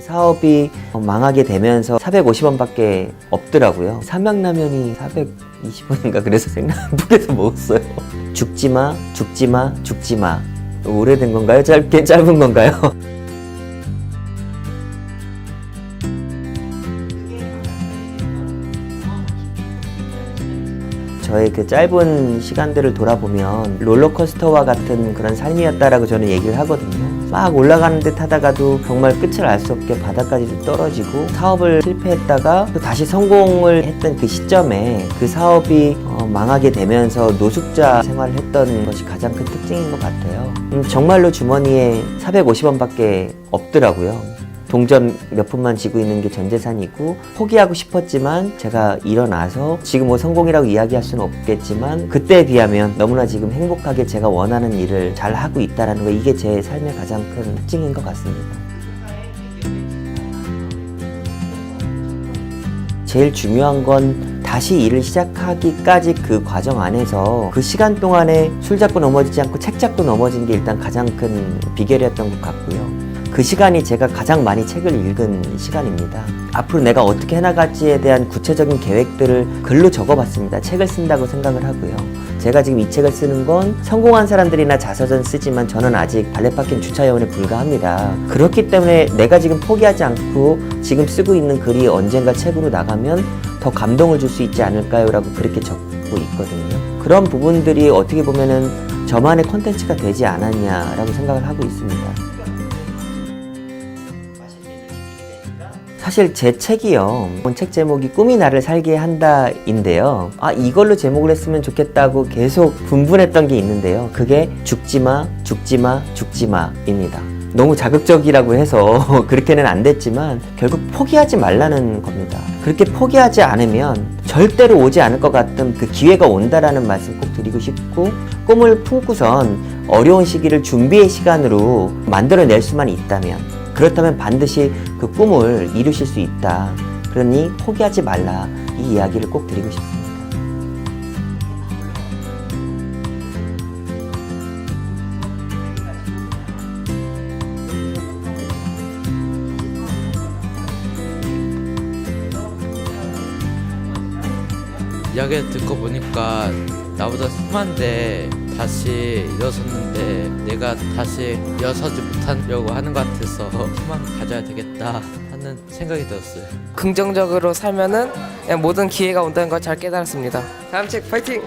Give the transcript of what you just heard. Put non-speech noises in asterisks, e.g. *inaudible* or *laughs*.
사업이 어, 망하게 되면서 450원밖에 없더라고요. 삼양라면이 420원인가 그래서 생남북에서 먹었어요. 죽지마, 죽지마, 죽지마. 오래된 건가요? 짧게 짧은 건가요? *laughs* 저의 그 짧은 시간들을 돌아보면 롤러코스터와 같은 그런 삶이었다라고 저는 얘기를 하거든요. 막 올라가는 듯 하다가도 정말 끝을 알 수 없게 바닥까지 떨어지고 사업을 실패했다가 또 다시 성공을 했던 그 시점에 그 사업이 어, 망하게 되면서 노숙자 생활을 했던 것이 가장 큰 특징인 것 같아요. 음, 정말로 주머니에 450원밖에 없더라고요. 동전 몇 푼만 쥐고 있는 게 전 재산이고 포기하고 싶었지만 제가 일어나서 지금 뭐 성공이라고 이야기할 수는 없겠지만 그때에 비하면 너무나 지금 행복하게 제가 원하는 일을 잘 하고 있다라는 거 이게 제 삶의 가장 큰 특징인 것 같습니다. 제일 중요한 건 다시 일을 시작하기까지 그 과정 안에서 그 시간 동안에 술 잡고 넘어지지 않고 책 잡고 넘어진 게 일단 가장 큰 비결이었던 것 같고요. 그 시간이 제가 가장 많이 책을 읽은 시간입니다. 앞으로 내가 어떻게 해나갈지에 대한 구체적인 계획들을 글로 적어봤습니다. 책을 쓴다고 생각을 하고요. 제가 지금 이 책을 쓰는 건 성공한 사람들이나 자서전 쓰지만 저는 아직 발레 박힌 주차요원에 불과합니다. 그렇기 때문에 내가 지금 포기하지 않고 지금 쓰고 있는 글이 언젠가 책으로 나가면 더 감동을 줄 수 있지 않을까요? 라고 그렇게 적고 있거든요. 그런 부분들이 어떻게 보면은 저만의 콘텐츠가 되지 않았냐라고 생각을 하고 있습니다. 사실 제 책이요. 책 제목이 꿈이 나를 살게 한다인데요. 아, 이걸로 제목을 했으면 좋겠다고 계속 분분했던 게 있는데요. 그게 죽지마, 죽지마, 죽지마입니다. 너무 자극적이라고 해서 *laughs* 그렇게는 안 됐지만 결국 포기하지 말라는 겁니다. 그렇게 포기하지 않으면 절대로 오지 않을 것 같은 그 기회가 온다라는 말씀 꼭 드리고 싶고 꿈을 품고선 어려운 시기를 준비의 시간으로 만들어낼 수만 있다면 그렇다면 반드시 그 꿈을 이루실 수 있다. 그러니 포기하지 말라. 이 이야기를 꼭 드리고 싶습니다. 이야기를 듣고 보니까 나보다 심한데 다시 일어섰는데 내가 다시 일어서지 못하려고 하는 것 같아서 희망을 가져야 되겠다 하는 생각이 들었어요. 긍정적으로 살면은 모든 기회가 온다는 걸 잘 깨달았습니다. 다음 책 파이팅!